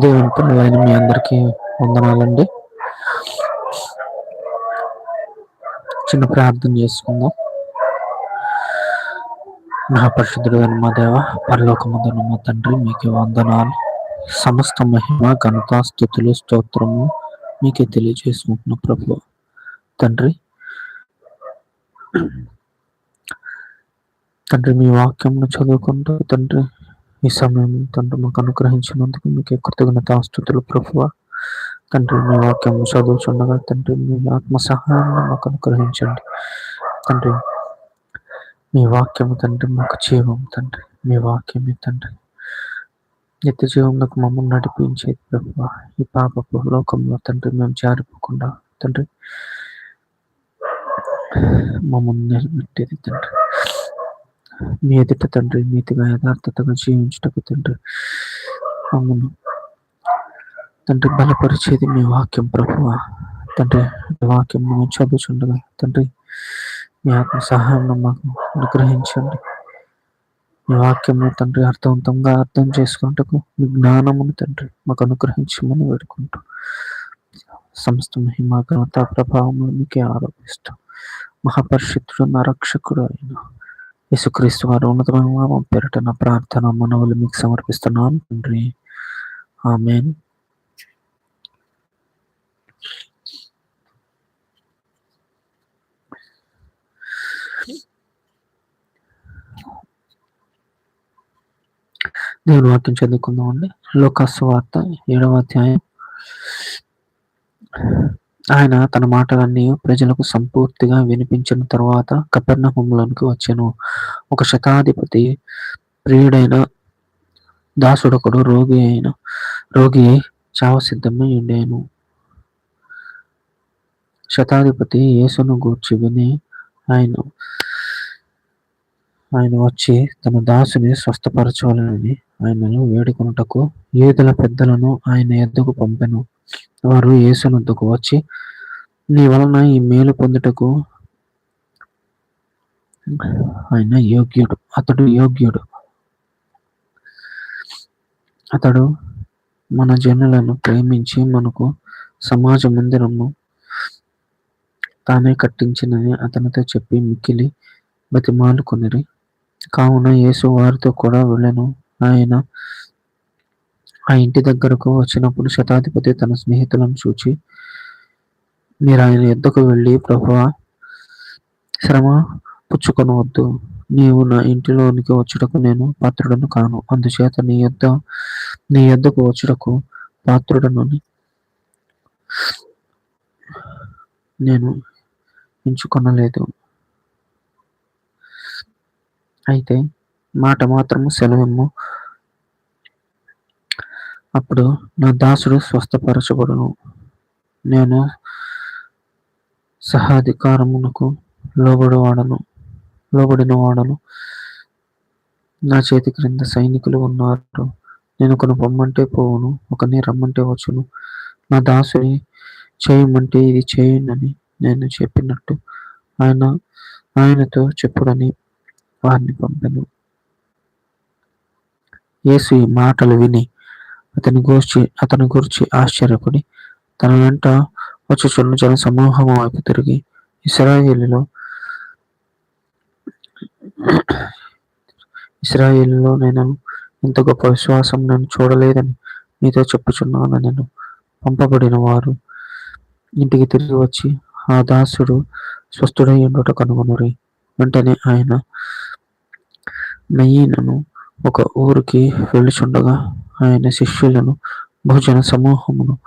దేవుని పనులైన మీ అందరికీ వందనాలండి. చిన్న ప్రార్థన చేసుకుందాం. నా పరిశుద్ధుడు మా దేవ పరలోకముందున మా తండ్రి మీకే వందనాలు. సమస్త మహిమ ఘనత స్థుతులు స్తోత్రము మీకే తెలియజేసుకుంటున్న ప్రభు తండ్రి తండ్రి మీ వాక్యంను చదువుకుంటూ తండ్రి ఈ సమయం తండ్రి మాకు అనుగ్రహించినందుకు మీకు కృతజ్ఞత ఆస్తుతులు ప్రభువ. తండ్రి మీ వాక్యం చదువుచుండగా తండ్రి మీ ఆత్మ సహాయాన్ని మాకు అనుగ్రహించండి. తండ్రి మీ వాక్యం తండ్రి మాకు జీవం తండ్రి. మీ వాక్యం తండ్రి. నిత్య జీవంలోకి మమ్మల్ని నడిపించేది ప్రభు ఈ పాపపు లోకంలో తండ్రి మేము జారిపోకుండా తండ్రి మమ్మల్ని నిలబెట్టేది తండ్రి. మీ ఎదుట తండ్రి నీతిగా యథార్థతగా జీవించటకు తండ్రి. అమ్మను తండ్రి బలపరిచేది మీ వాక్యం ప్రభువ. తండ్రి వాక్యం మేము చదువుచుండగా తండ్రి మీ ఆత్మ సహాయం మాకు అనుగ్రహించండి. మీ వాక్యము తండ్రి అర్థవంతంగా అర్థం చేసుకుంటకు మీ జ్ఞానమును తండ్రి మాకు అనుగ్రహించమని వేడుకుంటూ సమస్త మహిమ ఘనత ప్రభావము మీకే ఆరోపిస్తూ మహాపరిషత్తుడు నరక్షకుడు అయిన యేసుక్రీస్తు వారు ఉన్నతమైన పేరిట నా ప్రార్థన మనవులు మీకు సమర్పిస్తున్నాను తండ్రి. ఆమెన్. దేవుని వాక్యం చదువుకుందామండి. లోకాసు వార్త ఏడవ అధ్యాయం. ఆయన తన మాటలన్నీ ప్రజలకు సంపూర్తిగా వినిపించిన తర్వాత కపెర్ణహంలోనికి వచ్చాను. ఒక శతాధిపతి ప్రియుడైన దాసుడొకడు రోగి అయిన రోగి చావ సిద్ధమై ఉండేను. శతాధిపతి యేసును గూర్చి విని ఆయన ఆయన వచ్చి తన దాసుని స్వస్థపరచాలని ఆయనను వేడుకొనుటకు యూదుల పెద్దలను ఆయన ఎద్దుకు పంపెను. వారు యేసునొద్దకు వచ్చి నీ వలన ఈ మేలు పొందుటకు ఆయన యోగ్యుడు అతడు యోగ్యుడు. అతడు మన జనులను ప్రేమించి మనకు సమాజ మందిరము తానే కట్టించినని అతనితో చెప్పి మిక్కిలి బతిమాలుకొనిరి. కావున యేసు వారితో కూడా వెళ్ళను. ఆయన ఆ ఇంటి దగ్గరకు వచ్చినప్పుడు శతాధిపతి తన స్నేహితులను చూచి మీరు ఆయన ఎద్దకు వెళ్ళి ప్రభు శ్రమ పుచ్చుకొనవద్దు నీవు నా ఇంటిలోనికి వచ్చుటకు నేను పాత్రుడను కాను. అందుచేత నీ యొద్ద నీ యొద్దకు వచ్చుటకు పాత్రుడను నేను ఎంచుకొనలేదు. అయితే మాట మాత్రము సెలవు అప్పుడు నా దాసుడు స్వస్థపరచబడును. నేను సహాధికారమునకు లోబడి వాడను లోబడిన వాడను నా చేతి క్రింద సైనికులు ఉన్నారు. నేను ఒకను పొమ్మంటే పోవును ఒకని రమ్మంటే వచ్చును. నా దాసుని చేయమంటే ఇది చేయనని నేను చెప్పినట్టు ఆయన ఆయనతో చెప్పుడని వారిని పంపెను. యేసు ఈ మాటలు విని అతని గూర్చి అతని గురించి ఆశ్చర్యపడి తన వెంట వచ్చుచున్న జన సమూహం వైపు తిరిగి ఇస్రాయేలీలో ఇస్రాయేలీలో నేను ఇంత గొప్ప విశ్వాసం నేను చూడలేదని మీతో చెప్పుచున్నాను. నేను పంపబడిన వారు ఇంటికి తిరిగి వచ్చి ఆ దాసుడు స్వస్థుడై ఉండుట కనుగొనరి. వెంటనే ఆయన నయీనను ఒక ఊరికి వెళ్ళుచుండగా ఆయన శిష్యులను భోజన సమూహమును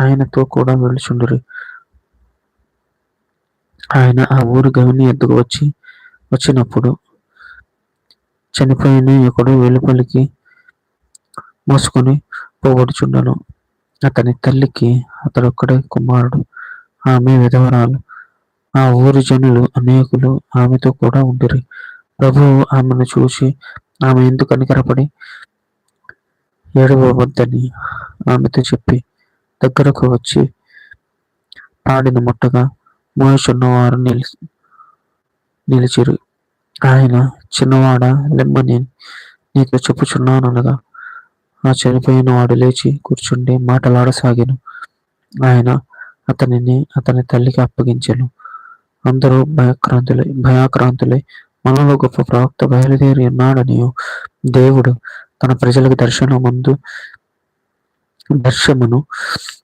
ఆయనతో కూడా వెళ్ళుచుండరు. ఆయన ఆ ఊరు గవిని ఎద్దుకు వచ్చి వచ్చినప్పుడు చనిపోయిన ఒకడు వెలుపలికి మోసుకొని పోగొడుచుండను. అతని తల్లికి అతడొక్కడే కుమారుడు. ఆమె విధవరాలు. ఆ ఊరి జనులు అనేకులు ఆమెతో కూడా ఉండిరి. ప్రభువు ఆమెను చూసి ఆమె ఎందుకు కనికరపడి ఏడవద్దని ఆమెతో చెప్పి దగ్గరకు వచ్చి పాడిన ముట్టగా మోయచున్నవారు నిలిచి నిలిచిరు. ఆయన చిన్నవాడ లెమ్మని నీకు చెప్పుచున్నాననగా ఆ చనిపోయిన వాడు లేచి కూర్చుండి మాటలాడసాగాను. ఆయన అతనిని అతని తల్లికి అప్పగించాను. అందరూ భయక్రాంతులై భయాక్రాంతులై మనలో గొప్ప ప్రవక్త బయలుదేరి ఉన్నాడని దేవుడు తన ప్రజలకు దర్శనమందు దర్శమును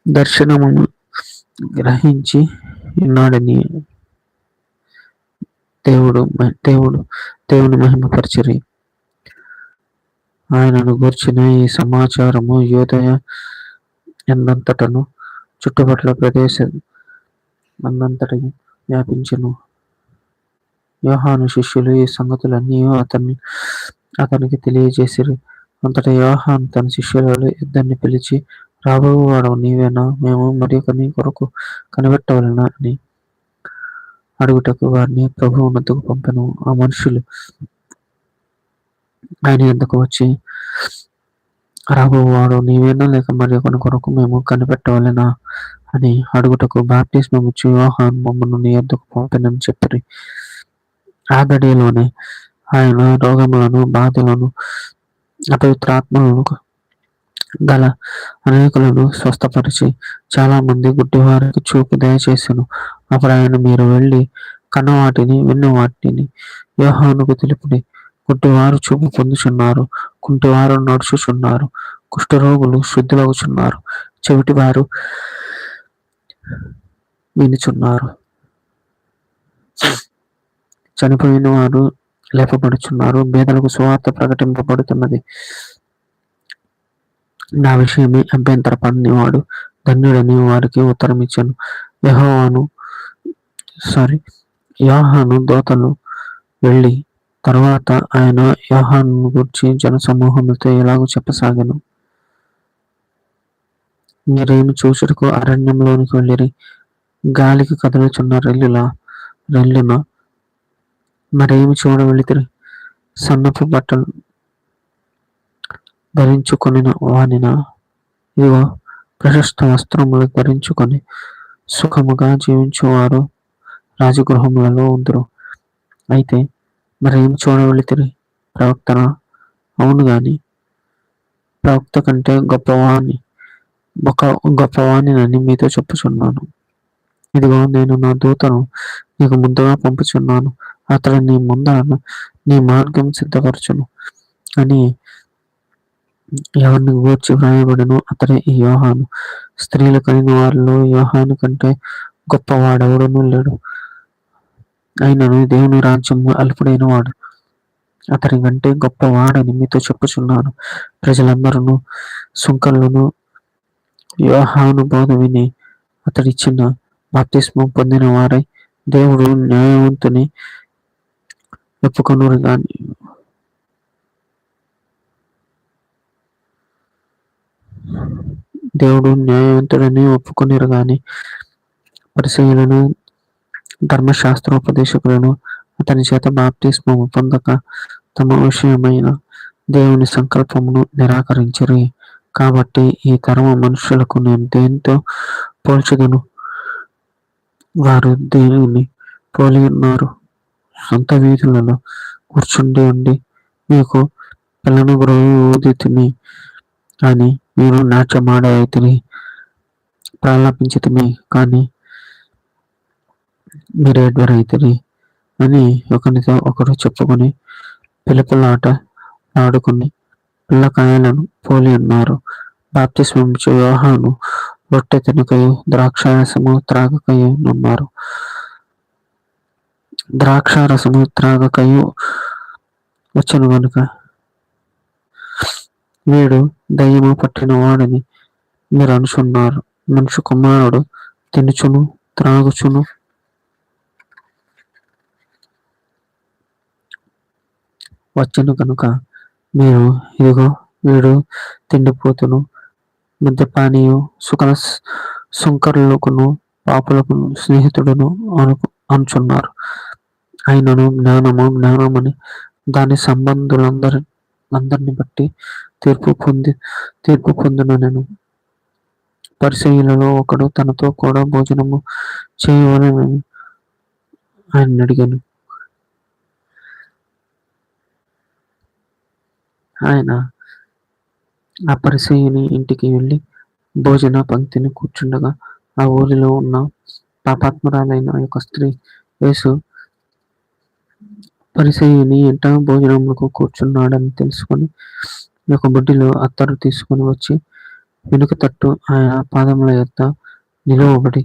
దర్శనమును గ్రహించి ఉన్నాడని దేవుడు దేవుడు దేవుని మహిమపరచరి. ఆయనను గూర్చిన ఈ సమాచారము యోదయ ఎందంతటను చుట్టుపట్ల ప్రదేశం అందంతటి వ్యాపించను. యోహాను శిష్యులు ఈ సంగతులన్నీ అతన్ని అతనికి తెలియజేసిరు. అంతటా యోహాన్ తన శిష్యులలో ఇద్దరిని పిలిచి రాబోవాడు నీవేనా? మేము మరి నీ కొరకు కనిపెట్టవలనా? అని అడుగుటకు వారిని ప్రభు ఉన్నతకు పంపను. ఆ మనుషులు ఆయన ఎందుకు వచ్చి రాబోవాడు నీవేనా? లేక మరి ఒకని కొరకు మేము కనిపెట్టవలెనా? అని అడుగుటకు బాప్టిస్మం ఇచ్చి యోహాన్ మమ్మల్ని నీ ఎందుకు పంపినని చెప్పి ఆ గడియలోనే ఆయన రోగములను బాధలను అపవిత్రాత్మలను గల అనేకులను స్వస్థపరిచి చాలా మంది గుడ్డివారికి చూపు దయచేసాను. అప్పుడు ఆయన మీరు వెళ్ళి కన్న వాటిని విన్న వాటిని యోహానుకు తెలుపుని గుడ్డివారు చూపు పొందుచున్నారు కుంటివారు నడుచుచున్నారు కుష్ఠరోగులు శుద్ధులవుచున్నారు చెవిటివారు వినుచున్నారు. చనిపోయిన వారు లేపబడుచున్నారు. బేదలకు సువార్త ప్రకటింపబడుతున్నది. నా విషయమే అభ్యంతర వాడు ధన్యుడని వారికి ఉత్తరం ఇచ్చాను యహోవాను సారీ యాహాను దోతలు వెళ్ళి తర్వాత ఆయన యాహాను గురించి జనసమూహములతో ఎలాగో చెప్పసాగాను. మీరేమి చూసుటకు అరణ్యంలోనికి వెళ్ళిరి. గాలికి కదులుచున్న రెల్లులా రెల్లున మరేమి చూడ సన్నపు బట్టలు ధరించుకొని వానిన? ఇదిగో ప్రశస్త వస్త్రములు ధరించుకొని సుఖముగా జీవించేవారు రాజగృహములలో ఉందరు. అయితే మరేం చూడవెళితే ప్రవక్తన? అవును గాని ప్రవక్త కంటే గొప్పవాణి ఒక గొప్పవాణినని మీతో చెప్పుచున్నాను. ఇదిగో నేను నా దూతను నీకు ముందుగా పంపుచున్నాను. అతడు నీ ముందర నీ మార్గం సిద్ధపరచును అని ఎవరిని గూర్చి వ్రాయబడను అతడే ఈ యోహాను. స్త్రీలు కలిగిన వారిలో యోహాను కంటే గొప్పవాడెవడను లేడు. అయినను దేవుని రాజ్యము అల్పుడైన వాడు. అతని కంటే గొప్పవాడని మీతో చెప్పుచున్నాను. ప్రజలందరూ సుంకర్లను యోహాను బోధ విని అతడిచ్చిన బాప్తిస్మం పొందిన వారై దేవుడు న్యాయవంతుని ఒప్పుకొనురు గాని దేవుడు న్యాయవంతుడని ఒప్పుకునేరు గాని పరిశీలను ధర్మశాస్త్రోపదేశకులను అతని చేత బాప్తిస్మము పొందక తమ విషయమైన దేవుని సంకల్పమును నిరాకరించరు. కాబట్టి ఈ తరమ మనుషులకు నేను దేనితో పోల్చదను? వారు దేవుని పోలి ఉన్నారు. సొంత వీధులలో కూర్చుండి ఉండి మీకు పిల్లను ఊదితిమి అని మీరు నాట్యమాడైతిని ప్రాలాపించితిమి కానీ మీరు అని ఒకరితో ఒకరు చెప్పుకొని పిలుపులాట ఆడుకుని పిల్లకాయలను పోలి ఉన్నారు. బాప్తిస్మించు వివాహాను రొట్టె తినకయు ద్రాక్షారసము త్రాగకయు ఉన్నారు ద్రాక్షారసము త్రాగకయు వచ్చను గనుక. వీడు దయ్యము పట్టిన వాడని మీరు అనుచున్నారు మనుషు కుమారుడు తినుచును త్రాగుచును. వచ్చను కనుక మీరు ఇదిగో వీడు తిండిపోతును. మద్యపానీయు సుఖ సుంకరులకును పాపులకు స్నేహితుడును అను అనుచున్నారు. ఆయనను జ్ఞానము జ్ఞానమని దాని సంబంధులందరి అందరిని బట్టి తీర్పు పొంది తీర్పు పొందును నేను. పరిచయులలో ఒకడు తనతో కూడా భోజనము చేయవలని ఆయన అడిగాను. ఆయన ఆ పరిసయ్యుని ఇంటికి వెళ్ళి భోజన పంక్తిని కూర్చుండగా ఆ ఊరిలో ఉన్న పాపాత్మురాలైన యొక్క స్త్రీ యేసు పరిసయ్యుని ఇంట భోజనములకు కూర్చున్నాడని తెలుసుకొని ఒక బుడ్డిలో అత్తరు తీసుకొని వచ్చి వెనుక తట్టు ఆయన పాదముల యొక్క నిలువబడి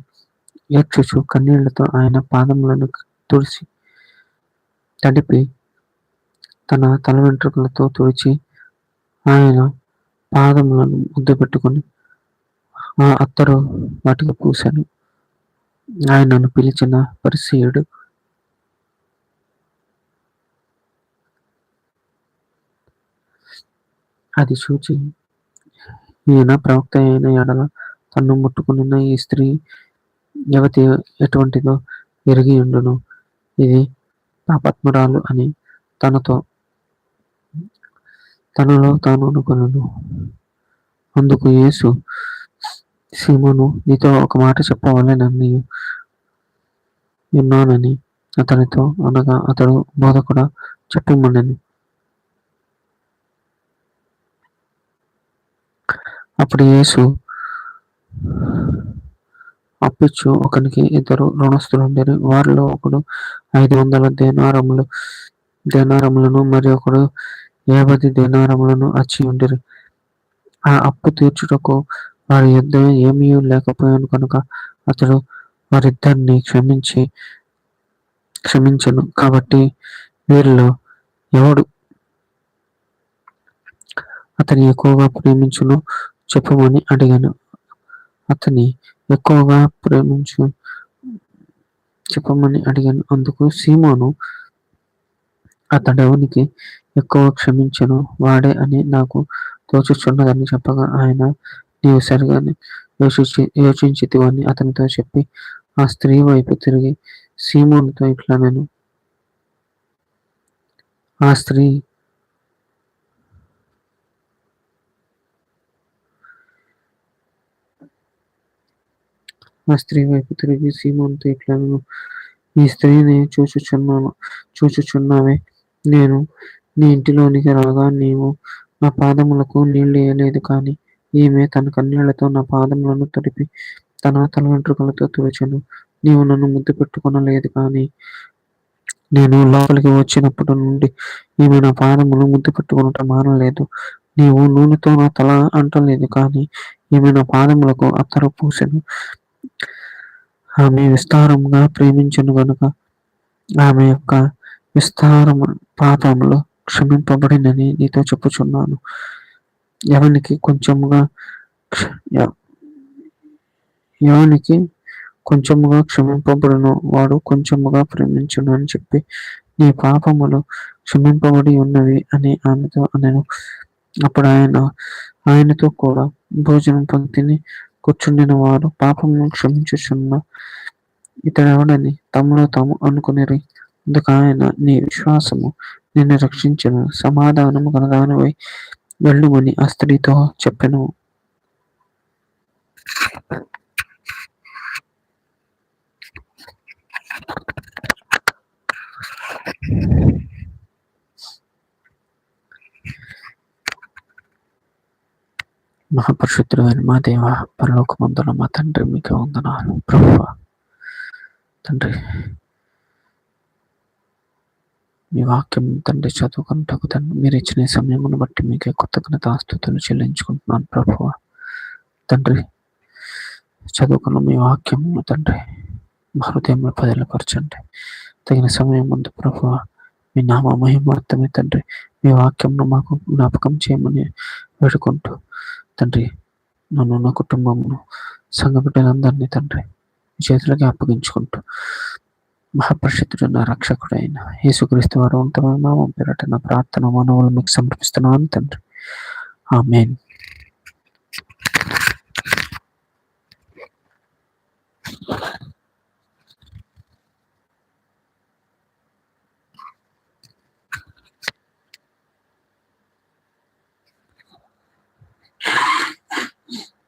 ఏడ్చుచు కన్నీళ్ళతో ఆయన పాదములను తుడిచి తడిపి తన తల వెంట్రుకలతో తుడిచి ఆయన పాదములను ముద్దు పెట్టుకొని ఆ అత్తరు వాటికి పూశాను. ఆయనను పిలిచిన పరిసయుడు అది చూచి ఈయన ప్రవక్త అయిన ఎడల తన్ను ముట్టుకున్న ఈ స్త్రీ యువతి ఎటువంటిదో ఎరిగి ఉండును? ఇది పాపత్మరాలు అని తనతో తనలో తాను అనుకున్నాను అందుకు యేసు సీమను నీతో ఒక మాట చెప్పవాలని ఉన్నానని అతనితో అనగా అతడు బోధ కూడా చెప్పమని అప్పుడు యేసు అప్పిచ్చు ఒకనికి ఇద్దరు రుణస్థులు ఉండేది వారిలో ఒకడు ఐదు వందల దేనారములు దేనారములను మరి ఒకడు యాభై దేనారములను అచ్చి ఉండేది ఆ అప్పు తీర్చుటకు వారి యుద్ధ ఏమీ లేకపోయాను కనుక అతడు వారిద్దరిని క్షమించి క్షమించను. కాబట్టి వీరిలో ఎవడు అతని ఎక్కువగా ప్రేమించును చెప్పమని అడిగాను. అతని ఎక్కువగా ప్రేమించు చెప్పమని అడిగాను. అందుకు సీమోను అతడెవనికి ఎక్కువ క్షమించను? వాడే అని నాకు తోచుచున్నదని చెప్పగా ఆయన నీవు సరిగానే యోచించి యోచించితివని అతనితో చెప్పి ఆ స్త్రీ వైపు తిరిగి సీమోనుతో ఇట్లా నేను ఆ స్త్రీ ఆ స్త్రీ వైపు తిరిగి సీమోనుతో ఇట్లా ఈ స్త్రీని చూచుచున్నాను చూచుచున్నావే. నేను నీ ఇంటిలోనికి రాగా నీవు నా పాదములకు నీళ్ళు వేయలేదు కానీ ఈమె తన కన్నీళ్ళతో నా పాదములను తడిపి తన తల వెంట్రుకలతో తుడిచెను. నీవు నన్ను ముద్దు పెట్టుకొనలేదు కానీ నేను లోపలికి వచ్చినప్పటి నుండి ఈమె నా పాదములు ముద్దు పెట్టుకున్నట్టు మానలేదు. నీవు నూనెతో నా తల అంటలేదు కానీ ఈమె నా పాదములకు అత్తరు పూసెను. ఆమె విస్తారంగా ప్రేమించను గనుక ఆమె యొక్క విస్తారము పాపములు క్షమింపబడినని నీతో చెప్పుచున్నాను. ఎవనికి కొంచెముగా ఎవనికి కొంచెముగా క్షమింపబడును వాడు కొంచెముగా ప్రేమించును అని చెప్పి నీ పాపములు క్షమింపబడి ఉన్నవి అని ఆమెతో అనను. అప్పుడు ఆయన ఆయనతో కూడా భోజనం పంక్తిని కూర్చుండిన వారు పాపమును క్షమించుచున్న ఇతడెవడని తమలో తాము అనుకునేరి. అందుకు ఆయన నీ విశ్వాసము నిన్ను రక్షించిన. సమాధానము గలదానివై వెళ్ళుమని ఆ స్త్రీతో చెప్పెను. మహాపరిశుద్ధుడైన మా దేవ పరలోకమందున మా తండ్రి మీకు వందనాలు. ప్రభు తండ్రి మీ వాక్యం తండ్రి చదువుకుంటకు తండ్రి మీరు ఇచ్చిన సమయమును బట్టి మీకే కృతజ్ఞత ఆస్తుతులు చెల్లించుకుంటున్నాను ప్రభు తండ్రి చదువుకున్న మీ వాక్యం తండ్రి మా హృదయంలో పదిలపరచండి. తగిన సమయం ముందు ప్రభు మీ నామ మహిమార్థమే తండ్రి. మీ వాక్యంను మాకు జ్ఞాపకం చేయమని వేడుకుంటూ తండ్రి నన్ను నా కుటుంబమును సంఘ బిడ్డలందరినీ తండ్రి చేతులకి అప్పగించుకుంటూ మహాపరిషత్తుడు నా రక్షకుడైన యేసుక్రీస్తు వారు ఉంటున్న నామం పేరట నా ప్రార్థన మనవులు మీకు సమర్పిస్తున్నాను తండ్రి ఆమెన్ Thank you.